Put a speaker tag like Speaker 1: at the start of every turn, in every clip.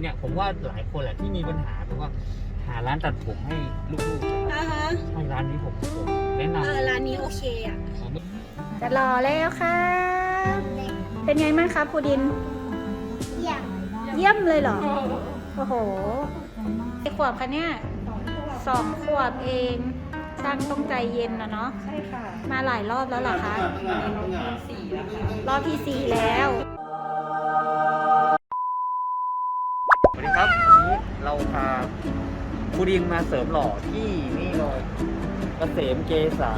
Speaker 1: เนี่ยผมว่าหลายคนแหละที่มีปัญหาแบบว่าหาร้านตัดผมให้ลูกๆ
Speaker 2: อ่าฮะ
Speaker 1: ให้ร้านนี้ผมผมแนะน
Speaker 2: เออร้านนี้โอเคอะำ
Speaker 1: ของ
Speaker 3: จะรอแล้วค่ะเป็นไงบ้างคะปูดิน
Speaker 2: อยาก
Speaker 3: เยี่ยมเลยเหรอ โอ้โหกี่ขวบคะเนี่ยสองขวบเอง ช่างต้องใจเย็นนะเนาะ
Speaker 4: ใช่ค่ะ
Speaker 3: มาหลายรอบแล้วเหรอคะ
Speaker 4: สี่แล้วค่ะ
Speaker 3: รอบที่สี่แล้ว
Speaker 1: เราพาคูดินมาเสริมหล่อที่นี่เลยเกษมเกษา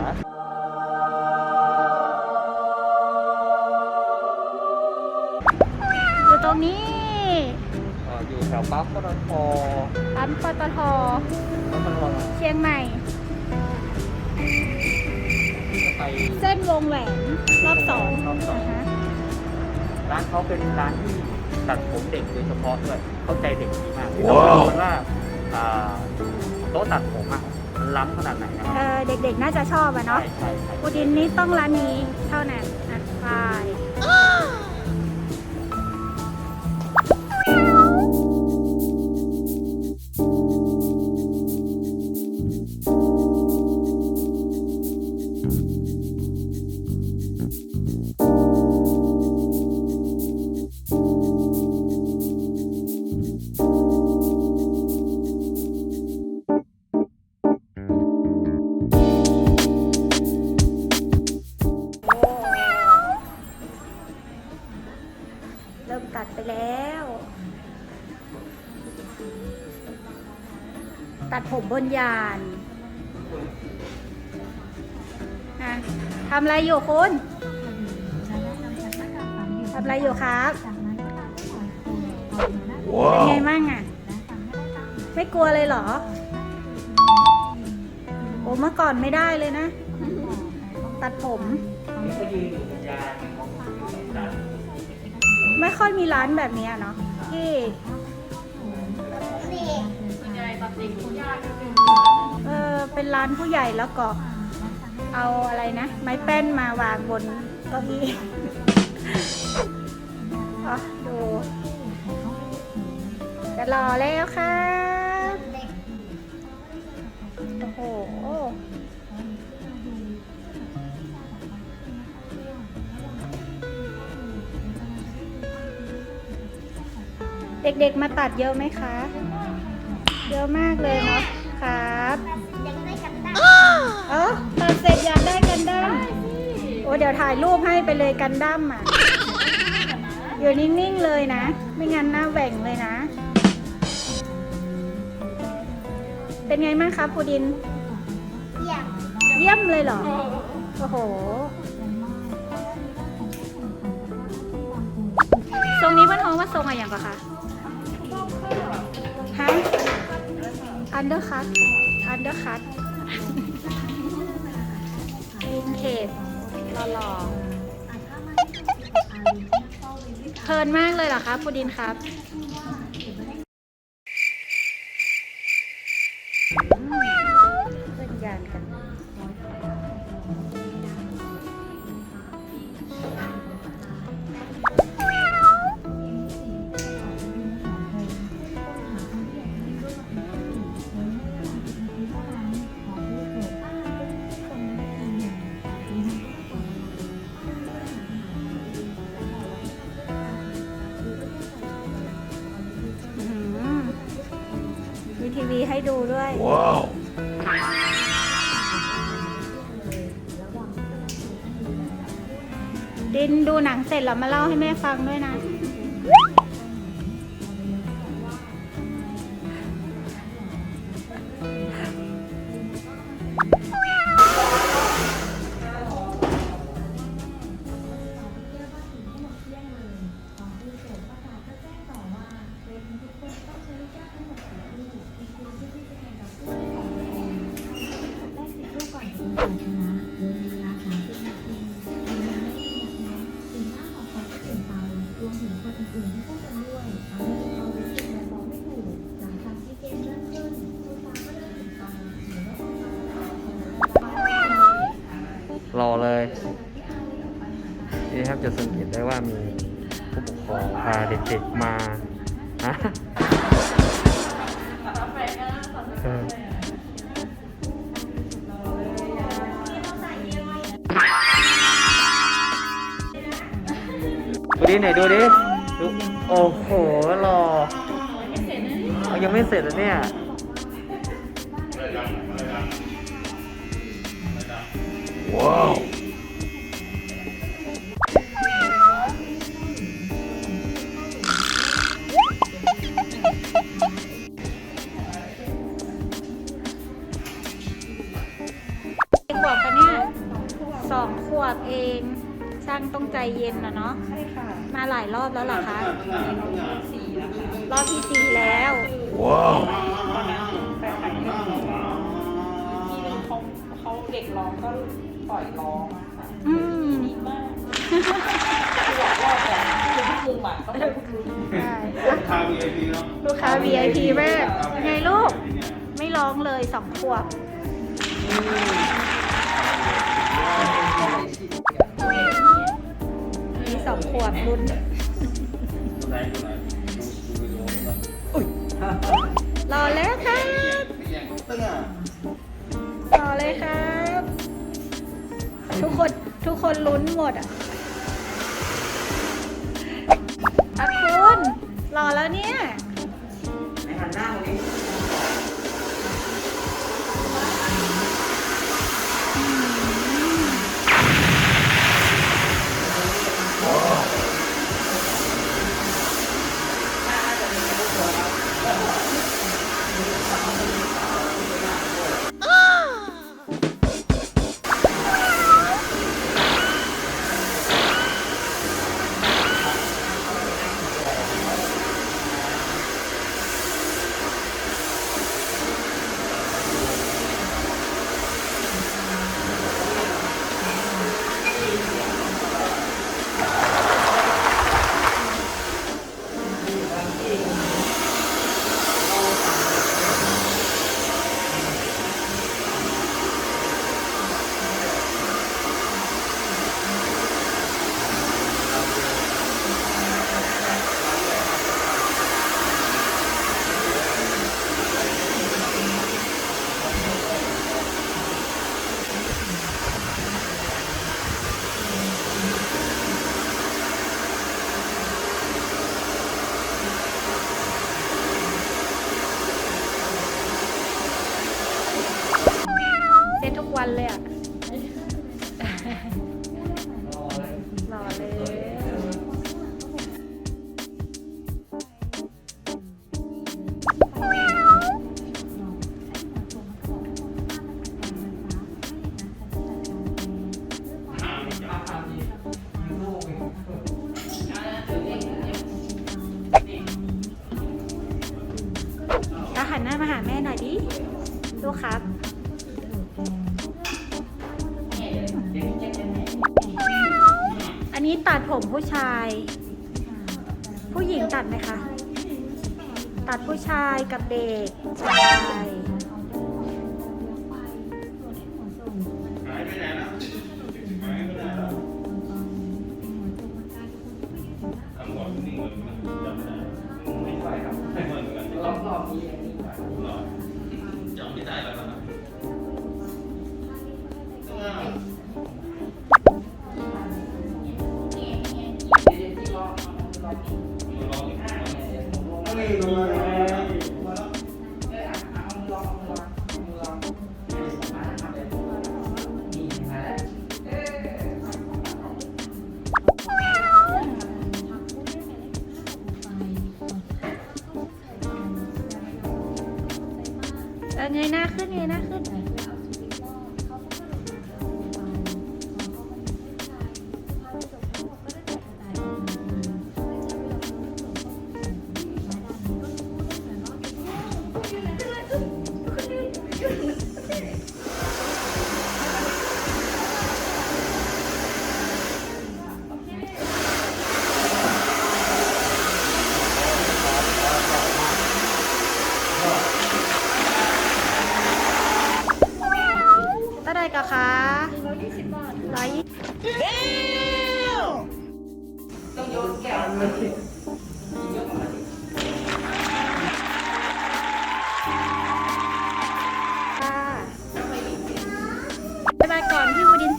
Speaker 3: อยู่ตรงนี้
Speaker 1: เอ่ออยู่แถวปั๊มปตท
Speaker 3: ปั๊มปตท
Speaker 1: ปั๊มปตท
Speaker 3: เชียงใหม่
Speaker 1: จะไป
Speaker 3: เส้นวงแหวนรอบสอง
Speaker 1: รอบสอง
Speaker 3: นะคะ
Speaker 1: ร้านเขาเป็นร้านที่ ตัดผมเด็กโดยเฉพาะด้วยเข้าใจเด็กดีมากเราบอกว่าอ่าโต๊ะตัดผมอะมันล้ำขนาดไหนนะค
Speaker 3: เอ
Speaker 1: รับ
Speaker 3: อเด็กๆน่าจะชอบอะเนาะ
Speaker 1: ใช่ใช่ใช่
Speaker 3: ปูดินนี่ต้องร้านนี้เท่านั้น ผมบนยานทำอะไรอยู่คุณทำอะไรอยู่ครับเป็นไงมั่งอะ ไม่กลัวเลยเหรอ โอ้เมื่อก่อนไม่ได้เลยนะ ตัดผม ไม่ค่อยมีร้านแบบนี้เนาะที่ เป็นร้านผู้ใหญ่แล้วก็เอาอะไรนะ ไม้แป้นมาวางบนเก้าอี้อ่ดูจะรอแล้วครับโอ้โห เด็กๆมาตัดเยอะไหมคะ เยอะมากเลยเนาะครับ เออตัดเสร็จอยากได้กันดั้มโอ้เดี๋ยวถ่ายรูปให้ไปเลยกันดั้มอะอยู่นิ่งๆเลยนะ ไม่งั้นหน้าแหว่งเลยนะ เป็นไงบ้างครับปูดิน
Speaker 2: อยาก
Speaker 3: เยี่ยมเลยเหรอ โอ้โห ทรงนี้เพื่อนท้องว่าทรงอะไรอย่างกะคะฮะอันเดอร์คัตอันเดอร์คัต เทจหล่อๆเพลินมากเลยเหรอครับปูดินครับ ให้ดูด้วย ว้าว ดินดูหนังเสร็จแล้วมาเล่าให้แม่ฟังด้วยนะ
Speaker 5: เหมือนผู้กันด้วยทำให้เรา
Speaker 1: รู้สึกแอ
Speaker 5: ไม่ถูกหลังจากที่
Speaker 1: เก
Speaker 5: มเริ่มขึ้นคุณฟ้าก็เริ่มติดต่อหรือว่าคุณฟ้าก็ออกมาแล
Speaker 1: ้วรอเลยนี่ครับจะสังเกตได้ว่ามีผู้ปกครองพาเด็กๆมาฮะดูดิไหนดูดิ โอ้โหหล่อยังไม่เสร็จเลยเนี่ย
Speaker 3: กี่ขวบคะเนี่ยสองขวบเอง ช่างต้องใจเย็นนะเนาะ
Speaker 4: ใช่ค่ะ
Speaker 3: มาหลายรอบแล้วเหรอคะ
Speaker 4: สี่แล้วค่ะ
Speaker 3: รอบที่สี่แล้ว
Speaker 4: ตอนนั้นแฟนคลับที่ทีนึงเขาเขาเด็กร้องก็ปล่อยร้องอะค่ะ
Speaker 3: อืม
Speaker 4: ดีมากคือหลายรอบแต่คือทุกมุมอะต้องเป็นทุกมุม
Speaker 3: ใช่
Speaker 5: ทาง VIP เนาะ
Speaker 3: ลูกค้า VIP มากไงลูก ไม่ร้องเลยสองขวบ สองขวบรุ่นรอแล้วครับรอเลยครับ ทุกคนทุกคนลุ้นหมดอะ วันเลยอะรอเลยหันหน้ามาหาแม่หน่อยดิลูกครับ ตัดผมผู้ชาย ผู้หญิงตัดไหมคะ ตัดผู้ชายกับเด็ก
Speaker 5: เลยเออเง
Speaker 3: ยหน้าขึ้นเงยหน้าขึ้น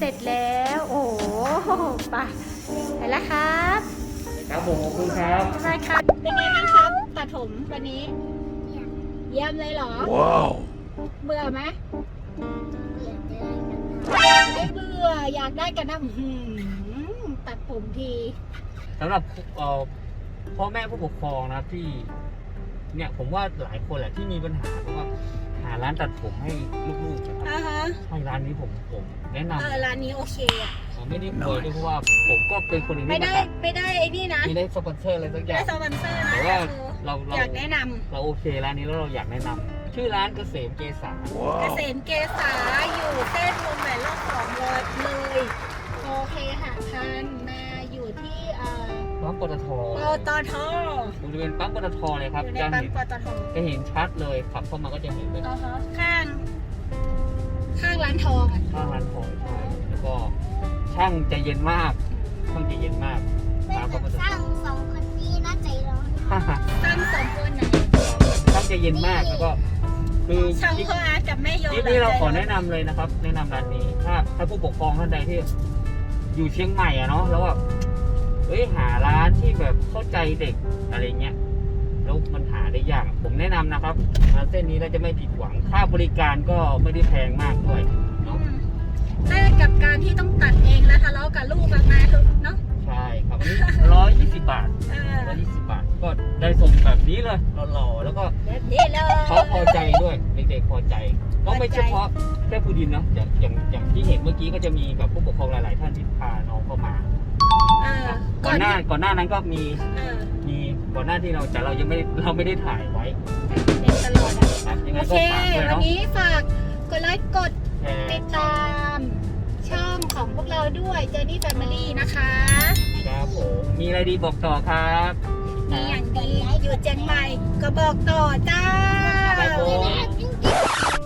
Speaker 3: ร็จแล้ว โอ้โหไปไปแล้วครับ
Speaker 1: คผมขอบคุณครับ
Speaker 2: ใช่ครับ เป็นไงบ้างครับตัดผมวันนี้ เยี่ยมเลยเหรอ
Speaker 6: ว้าว
Speaker 2: เบื่อไหม
Speaker 7: เบียงได้กันได้
Speaker 2: ไม่เบื่อ อยากได้กันนะอื้อหือตัดผมที
Speaker 1: สำหรับเอ่อพ่อแม่ผู้ปกครองนะครับที่ เนี่ยผมว่าหลายคนแหละที่มีปัญหาเพราะว่าหาร้านตัดผมให้ลูกๆนะครับ
Speaker 2: อ่าฮะ
Speaker 1: ใช่ร้านนี้ผมผมแนะนำ
Speaker 2: เออร้านนี้โอเคอะ
Speaker 1: ผมไม่ได้เคยด้วยเพราะว่าผมก็เป็นคนหนึ่ง
Speaker 2: ไม่
Speaker 1: ที่
Speaker 2: ได้
Speaker 1: มาตัด
Speaker 2: ไม่ได้ไอ้นี่นะ
Speaker 1: ไม่ได้สปอนเซอร์อะไรสักอ
Speaker 2: ไม่
Speaker 1: ย่า
Speaker 2: ได้
Speaker 1: ง
Speaker 2: สปอนเซอร์นะ
Speaker 1: แต่
Speaker 2: ก็
Speaker 1: ว่า
Speaker 2: คือ
Speaker 1: เราเรา
Speaker 2: อยากแนะน
Speaker 1: เราโอเคร้านนี้แล้วเราอยากแนะนำชื่อร้านเกษมเกษาำ
Speaker 2: เกษมเกษาอยู่เส้นวงแหวนรอบสองเลย
Speaker 1: ตท
Speaker 2: ปตท
Speaker 1: บริเวณปั๊มปตทเลยครับ
Speaker 2: อยู่ใน
Speaker 1: จะ
Speaker 2: ปั๊ม
Speaker 1: เห็น
Speaker 2: ปตท
Speaker 1: จะเห็นชัดเลยขับเข้ามาก็จะเห็นเลย
Speaker 2: อ่าฮะข้าง ข้างร้านทองอะ
Speaker 1: ข้างร้านทองใช่แล้วก็ช่างใจเย็นมากช่างใจเย็นมาก
Speaker 7: ไม่
Speaker 1: ตาม
Speaker 7: เห
Speaker 1: ปั๊
Speaker 7: มื
Speaker 1: ม
Speaker 7: อน
Speaker 1: ปต
Speaker 7: ส
Speaker 1: ท
Speaker 7: ร้างสองคนนี้น่าใจร้อน
Speaker 2: ตั้งสองคนไหน
Speaker 1: ช่างใจเย็นมากแล้วก็คือ
Speaker 2: ช่าง
Speaker 1: ที่
Speaker 2: พ่ออาร์ตกับแม่โย
Speaker 1: ที่นี่เราขอแนะนำเลยนะครับ แนะนำร้านนี้ถ้าถ้าผู้ปกครองท่านใดที่อยู่เชียงใหม่อะเนาะแล้วแบบ เอ้ยหาร้านที่แบบเข้าใจเด็กอะไรเงี้ยแล้วมันหาได้ยากผมแนะนำนะครับมาเส้นนี้เราจะไม่ผิดหวังค่าบริการก็ไม่ได้แพงมากด้วยเนาะ
Speaker 2: แลกกับการที่ต้องตัดเองและทะเลาะกับลูกกันมาเถอะเนาะ
Speaker 1: ใช่ครับอันนี้ร้อยยี่สิบบาท
Speaker 2: เออ
Speaker 1: ร้อยยี่สิบบาท ก็ได้ทรงแบบนี้เลยหล่อๆแล้วก็
Speaker 2: แบบนี้เลย
Speaker 1: เขาพอใจด้วยเด็กๆพอใจก็ไม่เฉพาะแค่ผู้ดินนะอย่างอย่างอย่างที่เห็นเมื่อกี้ก็จะมีแบบผู้ปกครองหลาย ๆ ท่านที่พาน้องเข้ามา
Speaker 2: เออ
Speaker 1: ก่อนหน้าก่อนหน้านั้นก็มี
Speaker 2: เออ
Speaker 1: มีก่อนหน้าที่เราแต่เรายังไม่เราไม่ได้ถ่ายไว้
Speaker 2: เด็กตลอดอะ
Speaker 1: ครับยังไง
Speaker 2: โอ
Speaker 1: ก็
Speaker 2: เค
Speaker 1: ฝากด้วย
Speaker 2: วัน
Speaker 1: เนาะ
Speaker 2: นี้ฝากกดไลค์กด
Speaker 1: แช
Speaker 2: ติ
Speaker 1: ร์
Speaker 2: ดตามช่องของพวกเราด้วย Journey Family นะคะ
Speaker 1: ครับผมมีอะไรดีบอกต่อครับ
Speaker 2: มีอย่างดีอยู่เจียงใหม่ก็บอกต่อจ้า
Speaker 1: ครับผม
Speaker 7: จริงๆ